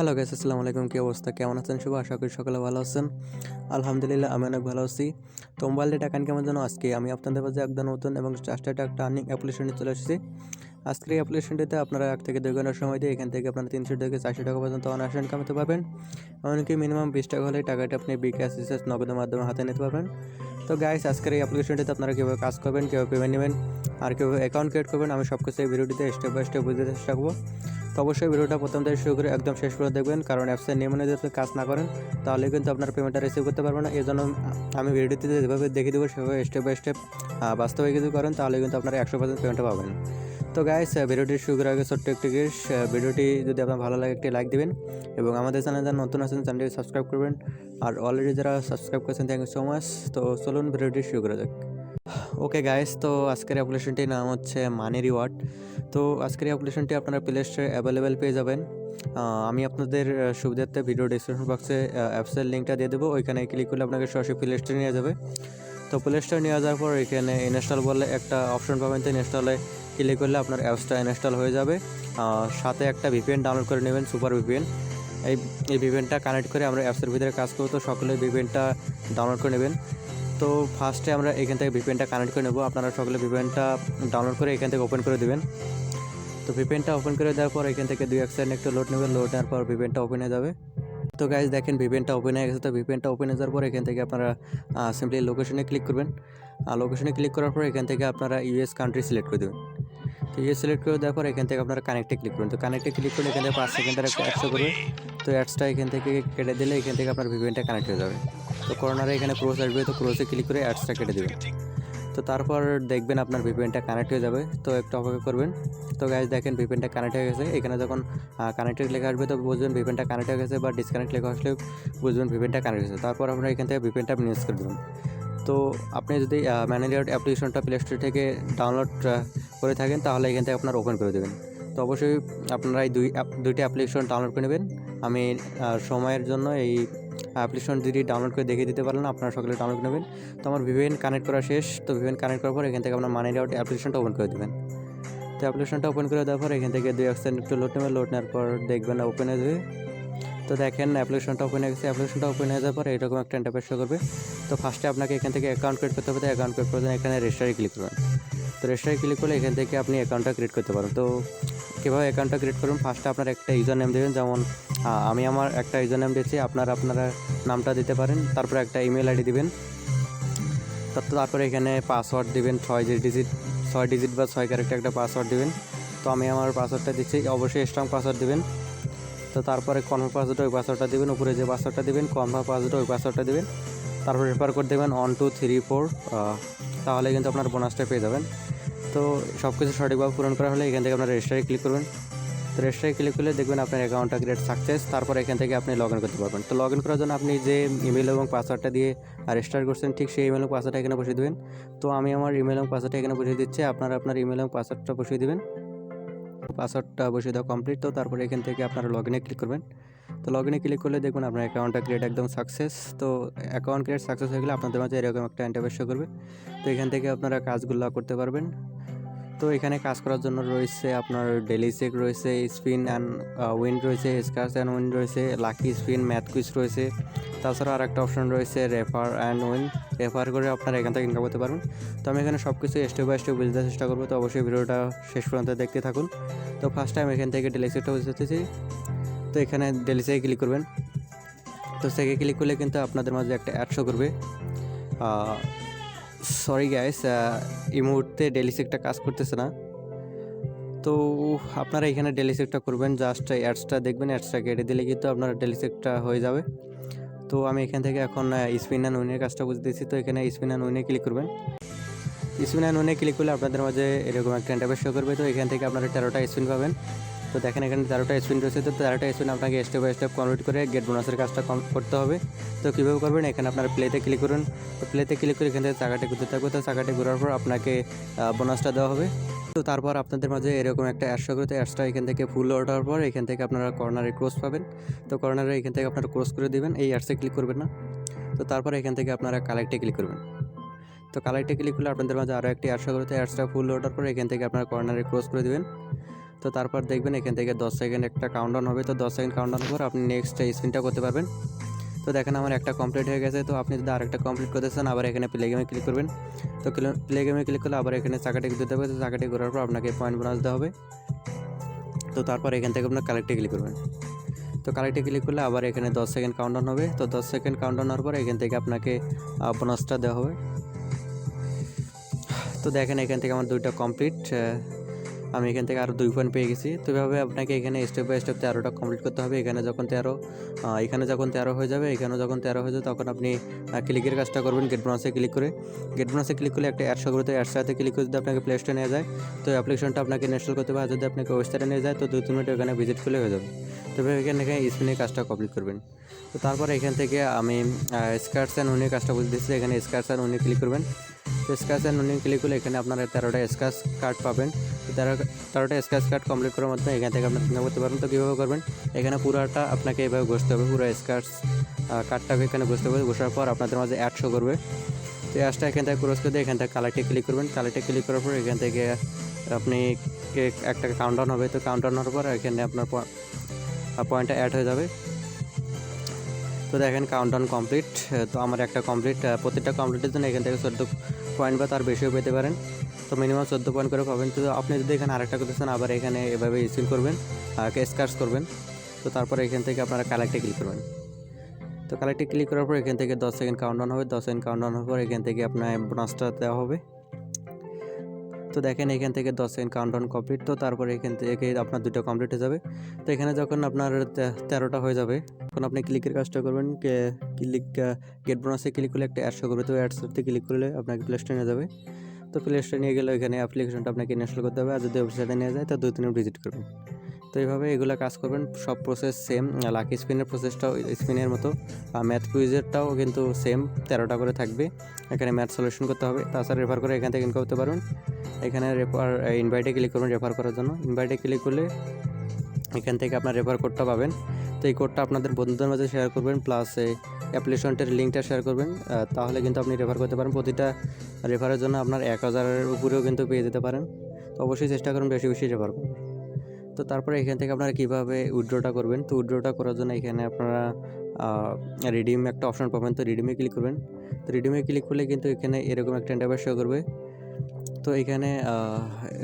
Hello guys আসসালামু আলাইকুম কী অবস্থা? কেমন আছেন? শুভ আশা করি সকলে ভালো আছেন। আলহামদুলিল্লাহ, আমি অনেক ভালো আছি। তো মোবাইল ডেটা কান কেমন জানো আজকে আমি আপনাদের মাঝে একদম নতুন এবং ট্রাস্টেড একটা আর্নিং অ্যাপ্লিকেশন চলে এসেছি। আজকের এই অ্যাপ্লিকেশনটিতে আপনারা এক থেকে দুই ঘণ্টার সময় দিয়ে এখান থেকে আপনারা তিনশো থেকে চারশো টাকা পর্যন্ত অনার্স কামাতে পারবেন। এমনকি মিনিমাম বিশ টাকা হলে টাকাটা আপনি বিকাশ রিচার্জ নগদের মাধ্যমে হাতে নিতে পারবেন। তো গাইস আজকের এই অ্যাপ্লিকেশনটিতে আপনারা কীভাবে কাজ করবেন, কীভাবে পেমেন্ট নেবেন, আর কীভাবে অ্যাকাউন্ট ক্রিয়েট করবেন, আমি সব কিছু এই ভিডিওটিতে স্টেপ বাই স্টেপ বুঝতে চেষ্টা করব। অবশ্যই ভিডিওটা প্রথম থেকে শুরু করে একদম শেষ করে দেখবেন, কারণ অ্যাপসের নিয়ম যদি আপনি কাজ না করেন, তাহলে কিন্তু আপনার পেমেন্টটা রিসিভ করতে পারবেন না। এই জন্য আমি ভিডিওটিতে যেভাবে দেখিয়ে দেবো, সেভাবে স্টেপ বাই স্টেপ বাস্তবে কিছু করেন, তাহলে কিন্তু আপনারা একশো পার্সেন্ট পেমেন্টটা পাবেন। তো গাইস ভিডিওটি শুরু করার আগে ছোট্ট একটি গেস ভিডিওটি যদি আপনার ভালো লাগে, একটি লাইক দিবেন, এবং আমাদের চ্যানেল যারা নতুন আছেন চ্যানেলটি সাবস্ক্রাইব করবেন। আর অলরেডি যারা সাবস্ক্রাইব করেছেন থ্যাংক ইউ সো মাচ তো চলুন ভিডিওটি শুরু করা যাক। ওকে গাইস তো আজকের অ্যাপ্লিকেশনটির নাম হচ্ছে মানি রিওয়ার্ড তো আজকের অ্যাপ্লিকেশনটি আপনারা প্লে স্টোরে অ্যাভেলেবেল পেয়ে যাবেন। আমি আপনাদের সুবিধার্থে ভিডিও ডিসক্রিপশন বক্সে অ্যাপসের লিঙ্কটা দিয়ে দেবো। ওইখানে ক্লিক করলে আপনাকে সরাসরি প্লে স্টোরে নিয়ে যাবে। তো প্লে স্টোরে নিয়ে যাওয়ার পর এখানে ইনস্টল বললে একটা অপশন পাবেন। তো ইনস্টলে ক্লিক করলে আপনার অ্যাপসটা ইনস্টল হয়ে যাবে। সাথে একটা ভিপিএন ডাউনলোড করে নেবেন সুপার ভিপিএন এই এই ভিপিএনটা কানেক্ট করে আমরা অ্যাপসের ভিতরে কাজ করব। তো সকলে ভিপিএনটা ডাউনলোড করে নেবেন। তো ফার্স্টে আমরা এখান থেকে ভিপিএনটা কানেক্ট করে নেব। আপনারা সকলে ভিপিএনটা ডাউনলোড করে এখান থেকে ওপেন করে দেবেন। তো ভিপিএনটা ওপেন করে দেওয়ার পর এখান থেকে দুই এক সেকেন্ড একটু লোড নেবেন লোড নেওয়ার পর ভিপিএনটা ওপেন হয়ে যাবে। তো গাইজ দেখেন ভিপিএনটা ওপেন হয়ে গেছে। তো ভিপিএনটা ওপেন হয়ে যাওয়ার পর এখান থেকে আপনারা সিম্পলি লোকেশনে ক্লিক করবেন। আর লোকেশনে ক্লিক করার পর এখান থেকে আপনারা ইউএস কান্ট্রি সিলেক্ট করে দেবেন। তো ইউএস সিলেক্ট করে দেওয়ার পর এখান থেকে আপনারা কানেক্টে ক্লিক করবেন তো কানেক্টে ক্লিক করলে এখান থেকে পাঁচ সেকেন্ডের একটা অ্যাডসো করবে। তো অ্যাডসটা এখান থেকে কেটে দিলে এখান থেকে আপনার ভিপিএনটা কানেক্ট হয়ে যাবে। তো করোনারে এখানে ক্রোস আসবে, তো ক্রোসে ক্লিক করে অ্যাডসটা কেটে দেবেন। তো তারপর দেখবেন আপনার ভিপিএনটা কানেক্ট হয়ে যাবে। তো একটু অপেক্ষা করবেন। তো গাইজ দেখেন ভিপিএনটা কানেক্ট হয়ে গেছে। এখানে যখন কানেক্টেড লেখা আসবে, তো বুঝবেন ভিপিএনটা কানেক্ট হয়ে গেছে বা ডিসকানেক্ট লেখা আসলে বুঝবেন ভিপিএনটা কানেক্ট হয়েছে তারপর আপনারা এখান থেকে ভিপিএনটা মিউজ করে দেবেন। তো আপনি যদি ম্যানেজার অ্যাপ্লিকেশনটা প্লে স্টোর থেকে ডাউনলোড করে থাকেন, তাহলে এখান থেকে আপনার ওপেন করে দেবেন। তো অবশ্যই আপনারা এই দুই দুইটি অ্যাপ্লিকেশন ডাউনলোড করে নেবেন। আমি সময়ের জন্য এই অ্যাপ্লিকেশন যদি ডাউনলোড করে দেখিয়ে দিতে পারলেন আপনারা সকলে ডাউনলোড নেবেন। তো আমার ভিভিএন কানেক্ট করা শেষ। তো ভিভিএন কানেক্ট করার পর এখান থেকে আপনার মানি ডাউট অ্যাপ্লিকেশনটা ওপেন করে দেবেন। তো অ্যাপ্লিকেশনটা ওপেন করে দেওয়ার পর এখান থেকে দুই অপশান একটু লোড নেবেন। লোড নেওয়ার পর দেখবেন ওপেন হয়ে তো দেখেন অ্যাপ্লিকেশনটা ওপেন হয়ে গেছে। অ্যাপ্লিকেশনটা ওপেন হয়ে যাওয়ার পর এরকম একটা ইন্টারফেস শো করবে। তো ফার্স্টে আপনাকে এখান থেকে অ্যাকাউন্ট ক্রিয়েট করতে হবে। অ্যাকাউন্ট ক্রিয়েট করতে এখানে রেজিস্টারে ক্লিক করবেন তো রেজিস্টারে ক্লিক করলে এখান থেকে আপনি অ্যাকাউন্টটা ক্রিয়েট করতে পারেন। তো কীভাবে অ্যাকাউন্টটা ক্রিয়েট করবেন ফার্স্টে আপনার একটা ইউজার নেম দেবেন। যেমন আমি আমার একটা ইউজার নেম দিয়েছি। আপনারা আপনারা নামটা দিতে পারেন। তারপরে একটা ইমেল আইডি দিবেন। তার- তারপরে এখানে পাসওয়ার্ড দিবেন ছয় ডিজিট ছয় ডিজিট বা ছয় ক্যারেক্টার একটা পাসওয়ার্ড দিবেন। তো আমি আমার পাসওয়ার্ডটা দিচ্ছি। অবশ্যই স্ট্রং পাসওয়ার্ড দিবেন। তো তারপরে কনফার্ম পাসওয়ার্ডে ওই পাসওয়ার্ডটা দিবেন, উপরে যে পাসওয়ার্ডটা দিবেন, কনফার্ম পাসওয়ার্ডে ওই পাসওয়ার্ডটা দিবেন। তারপর রেফার করে দেবেন ওয়ান টু থ্রি ফোর তাহলে কিন্তু আপনার বোনাসটা পেয়ে যাবেন। তো সব কিছু সঠিকভাবে পূরণ করা হলে এখান থেকে আপনার রেজিস্টারে ক্লিক করবেন। তো রেজিস্টারে ক্লিক করলে দেখবেন আপনার অ্যাকাউন্টটা ক্রিয়েট সাকসেস তারপর এখান থেকে আপনি লগ ইন করতে পারবেন। তো লগ ইন করার জন্য আপনি যে ইমেল এবং পাসওয়ার্ডটা দিয়ে রেজিস্টার করছেন, ঠিক সেই ইমেল এবং পাসওয়ার্ডটা এখানে বসিয়ে দেবেন। তো আমি আমার ইমেল এবং পাসওয়ার্ডটা এখানে বসিয়ে দিচ্ছি, আপনারা আপনার ইমেল এবং পাসওয়ার্ডটা বসিয়ে দেবেন। পাসওয়ার্ডটা বসিয়ে দেওয়া কমপ্লিট তো তারপরে এখান থেকে আপনারা লগ ইনে ক্লিক করবেন। তো লগ ইনে ক্লিক করলে দেখুন আপনার অ্যাকাউন্টটা ক্রিয়েট একদম সাকসেস তো অ্যাকাউন্ট ক্রিয়েট সাকসেস হয়ে গেলে আপনাদের মাঝে এরকম একটা ইন্টারভেস করবে। তো এখান থেকে আপনারা কাজগুলো করতে পারবেন। তো এখানে কাজ করার জন্য রয়েছে আপনার ডেলি চেক রয়েছে স্পিন অ্যান্ড উইন রয়েছে স্কার্স অ্যান্ড উইন রয়েছে লাকি স্পিন ম্যাথ কুইজ রয়েছে। তাছাড়া আর একটা অপশন রয়েছে রেফার অ্যান্ড উইন রেফার করে আপনারা এখান থেকে ইনকাম করতে পারবেন। তো আমি এখানে সব কিছু স্টেপ বাই স্টেপ বুঝতে চেষ্টা করব। তো অবশ্যই ভিডিওটা শেষ পর্যন্ত দেখতে থাকুন। তো ফার্স্ট টাইম এখান থেকে ডেলি চেকটা বুঝতেছি তো এখানে ডেলি চেকে ক্লিক করবেন। তো সেকে ক্লিক করলে কিন্তু আপনাদের মাঝে একটা অ্যাড শো করবে। সরি গ্যাস এই মুহূর্তে ডেলি চেকটা কাজ করতেছে না। তো আপনারা এখানে ডেলি চেকটা করবেন জাস্ট অ্যাডসটা দেখবেন অ্যাডসটা কেটে দিলে কিন্তু আপনার ডেলি চেকটা হয়ে যাবে। তো আমি এখান থেকে এখন স্পিন অ্যান্ড উইনের কাজটা বুঝতেছি, তো এখানে স্পিন অ্যান্ড উইনে ক্লিক করবেন। স্পিন অ্যান্ড উইনে ক্লিক করলে আপনাদের মাঝে এরকম একটা ইন্টারভেস শো করবে, তো এখান থেকে আপনারা তেরোটা স্পিন পাবেন। তো দেখেন এখানে তেরোটা স্পিন রয়েছে, তো তেরোটা স্পিন আপনাকে step by step complete get gate বোনাসের কাজটা কম করতে হবে। তো কীভাবে করবেন? এখানে আপনার প্লেতে ক্লিক করুন। তো প্লেতে ক্লিক করে এখান থেকে চাকাটি ঘুরতে থাকবে। তো চাকাটি ঘোরার পর আপনাকে বোনাসটা দেওয়া হবে। তো তারপর আপনাদের মাঝে এরকম একটা অ্যাডস শো করে তো অ্যাডসটা এখান থেকে ফুল ওঠার পর এখান থেকে আপনারা কর্নারে ক্রস পাবেন। তো কর্নারে এখান থেকে আপনারা ক্রস করে দিবেন, এই অ্যাডসে ক্লিক করবেন না। তো তারপর এখান থেকে আপনারা কালেক্টে ক্লিক করবেন। তো কালেক্টে ক্লিক করলে আপনাদের মাঝে আরও একটি অ্যাডস শো করে তো অ্যাডসটা ফুল ওঠার পর এখান থেকে আপনারা কর্নারে ক্রস করে দিবেন। তো তারপর দেখবেন এখান থেকে দশ সেকেন্ড একটা কাউন্টডাউন হবে। তো দশ সেকেন্ড কাউন্টডাউন পর আপনি নেক্সট স্ক্রিনটা করতে পারবেন। তো দেখেন আমার একটা কমপ্লিট হয়ে গেছে। তো আপনি যদি আরেকটা কমপ্লিট করতে চান, আবার এখানে প্লে গেমে ক্লিক করবেন। তো প্লে গেমে ক্লিক করলে আবার এখানে চাকাটি দিতে হবে তো চাকাটি করার পর আপনাকে পয়েন্ট বোনাস দেওয়া হবে। তো তারপর এখান থেকে আপনার কালেক্টে ক্লিক করবেন। তো কালেক্টে ক্লিক করলে আবার এখানে দশ সেকেন্ড কাউন্টডাউন হবে। তো দশ সেকেন্ড কাউন্টডাউন হওয়ার পর এখান থেকে আপনাকে বোনাসটা দেওয়া হবে। তো দেখেন এখান থেকে আমার দুইটা কমপ্লিট আমি এখান থেকে আরও দুই পয়েন্ট পেয়ে গেছি। তো এভাবে আপনাকে এখানে স্টেপ বাই স্টেপ তেরোটা কমপ্লিট করতে হবে। এখানে যখন তেরো এখানে যখন তেরো হয়ে যাবে, এখানে যখন তেরো হয়ে যাবে, তখন আপনি ক্লিকের কাজটা করবেন গেট বোনাসে ক্লিক করে। গেট বোনাসে ক্লিক করলে একটা অ্যাডশো করতে অ্যাডসাতে ক্লিক করে যদি আপনাকে প্লে স্টোরে নিয়ে যায়, তো অ্যাপ্লিকেশনটা আপনাকে ইনস্টল করতে হবে। আর যদি আপনাকে ওয়েবসাইটে নিয়ে যায়, তো দু তিন মিনিট ওখানে ভিজিট করলে হয়ে যাবে। তবে এখানে এখানে স্পিনের কাজটা কমপ্লিট করবেন। তো তারপর এখান থেকে আমি স্কার্টস অ্যান্ড উনি কাজটা বলতে দিচ্ছি এখানে স্কার্টস অ্যান্ড উনি ক্লিক করবেন। তো স্ক্র্যাচ অ্যান্ড উনি ক্লিক করলে এখানে আপনারা তেরোটা স্ক্র্যাচ কার্ড পাবেন। তেরো, তেরোটা স্ক্র্যাচ কার্ড কমপ্লিট করার মাধ্যমে এখান থেকে আপনার করতে পারবেন তো কীভাবে করবেন? এখানে পুরোটা আপনাকে এভাবে ঘষতে হবে। পুরো স্ক্র্যাচ কার্ডটাকে এখানে ঘষতে হবে। ঘষার পর আপনাদের মাঝে অ্যাড শো করবে। তো অ্যাডসটা এখান থেকে ক্রস করে দিয়ে এখান থেকে কালারটি ক্লিক করবেন। কালারটি ক্লিক করার পর এখান থেকে আপনি একটা কাউন্টডাউন হবে। তো কাউন্টডাউন হওয়ার পর এখানে আপনার পয়েন্টটা অ্যাড হয়ে যাবে। তো দেখেন কাউন্টডাউন কমপ্লিট তো আমার একটা কমপ্লিট প্রত্যেকটা কমপ্লিটের জন্য এখান থেকে চোদ্দ পয়েন্ট বা তার বেশিও পেতে পারেন। তো মিনিমাম চোদ্দ পয়েন্ট করে পাবেন। তো আপনি যদি এখানে আরেকটা করতে চান, আবার এখানে এভাবে স্পিন করবেন স্কার্স করবেন। তো তারপরে এখান থেকে আপনারা কালেক্টে ক্লিক করবেন। তো কালেক্টে ক্লিক করার পর এখান থেকে দশ সেকেন্ড কাউন্টডাউন হবে। দশ সেকেন্ড কাউন্টডাউন হওয়ার পর এখান থেকে আপনার বোনাসটা দেওয়া হবে। তো দেখেন এখান থেকে দশ সেকেন্ড কাউন্টডাউন কমপ্লিট তো তারপরে এখান থেকে আপনার দুটো কমপ্লিট হয়ে যাবে। তো এখানে যখন আপনার তেরোটা হয়ে যাবে, তখন আপনি ক্লিকের কাজটা করবেন ক্লিক গেট বোনাসে ক্লিক করলে একটা অ্যাডশো করবে, তো অ্যাডশোতে ক্লিক করলে আপনাকে প্লে স্টোরে নিয়ে যাবে। তো প্লে স্টোরে নিয়ে গেলে ওইখানে অ্যাপ্লিকেশনটা আপনাকে ইনস্টল করতে হবে, আর যদি ওয়েবসাইটে নিয়ে যায়, তো দুই তিন ভিজিট করবেন। তো এইভাবে এগুলো কাজ করবেন। সব প্রসেস সেম লাকি স্পিনের প্রসেসটাও স্পিনের মতো। ম্যাথ কুইজেরটাও কিন্তু সেম তেরোটা করে থাকবে। এখানে ম্যাথ সলিউশন করতে হবে। তাছাড়া রেফার করে এখান থেকে ইনকাম করতে পারবেন এখানে রেফার ইনভাইটে ক্লিক করবেন রেফার করার জন্য। ইনভাইটে ক্লিক করলে এখান থেকে আপনার রেফার কোডটা পাবেন। তো এই কোডটা আপনাদের বন্ধুদের মাঝে শেয়ার করবেন প্লাস অ্যাপ্লিকেশনটার লিঙ্কটা শেয়ার করবেন। তাহলে কিন্তু আপনি রেফার করতে পারেন। প্রতিটা রেফারের জন্য আপনার এক হাজারের উপরেও কিন্তু পেয়ে যেতে পারেন। তো অবশ্যই চেষ্টা করুন বেশি বেশি রেফার করুন তো তারপরে এখান থেকে আপনারা কীভাবে উইড্রোটা করবেন? তো উইড্রোটা করার জন্য এখানে আপনারা রিডিম একটা অপশন পাবেন। তো রিডিমে ক্লিক করবেন। তো রিডিমে ক্লিক করলে কিন্তু এখানে এরকম একটা ইন্টারভেস শো করবে। তো এখানে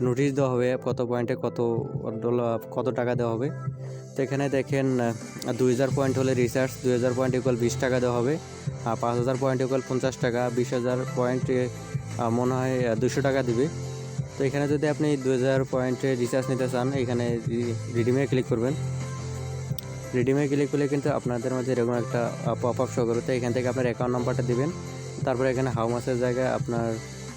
নোটিশ দেওয়া হবে কত পয়েন্টে কত ডলার কত টাকা দেওয়া হবে। তো এখানে দেখেন দুই হাজার পয়েন্ট হলে রিসার্চ দুই হাজার পয়েন্ট ইকুয়াল বিশ টাকা দেওয়া হবে। পাঁচ হাজার পয়েন্ট ইকুয়াল পঞ্চাশ টাকা, বিশ হাজার পয়েন্টে মনে হয় দুশো টাকা দিবে। তো এখানে যদি আপনি দু হাজার পয়েন্টে রিচার্জ নিতে চান, এখানে রিডিমে ক্লিক করবেন। রিডিমে ক্লিক করলে কিন্তু আপনাদের মাঝে এরকম একটা পপ আপ শো করবে। তো এখান থেকে আপনার অ্যাকাউন্ট নাম্বারটা দিবেন। তারপরে এখানে হাউ মাসের জায়গায় আপনার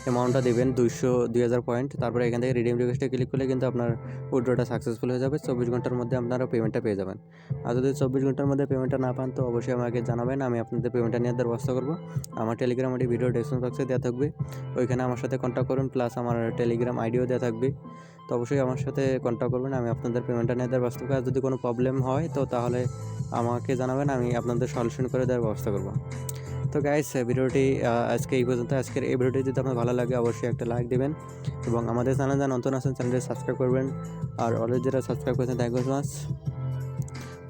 অ্যামাউন্টটা দিবেন দুইশো, দুই হাজার পয়েন্ট তারপরে এখান থেকে রিডিম রিকোয়েস্টে ক্লিক করলে কিন্তু আপনার উইড্রোটা সাকসেসফুল হয়ে যাবে। চব্বিশ ঘণ্টার মধ্যে আপনারা পেমেন্টটা পেয়ে যাবেন। আর যদি চব্বিশ ঘণ্টার মধ্যে পেমেন্টটা না পান, তো অবশ্যই আমাকে জানাবেন, আমি আপনাদের পেমেন্টটা নিয়ে দেওয়ার ব্যবস্থা করব। আমার টেলিগ্রাম আইডি ভিডিও ডেসক্রিপশন বক্সে দেওয়া থাকবে। ওইখানে আমার সাথে কন্ট্যাক্ট করুন প্লাস আমার টেলিগ্রাম আইডিও দেওয়া থাকবে। তো অবশ্যই আমার সাথে কন্ট্যাক্ট করবেন, আমি আপনাদের পেমেন্টটা নিয়ে দেওয়ার ব্যবস্থা আর যদি কোনো প্রবলেম হয়, তো তাহলে আমাকে জানাবেন, আমি আপনাদের সলিউশন করে দেওয়ার ব্যবস্থা করব। তো গাইস ভিডিওটি আজকে এই পর্যন্ত। আজকের এই ভিডিওটি যদি আপনার ভালো লাগে, অবশ্যই একটা লাইক দেবেন এবং আমাদের চ্যানেল যারা নতুন আসেন চ্যানেলটি সাবস্ক্রাইব করবেন। আর অলরেডি যারা সাবস্ক্রাইব করেছেন থ্যাংক ইউ সো মাচ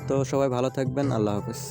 তো সবাই ভালো থাকবেন, আল্লাহ হাফেজ।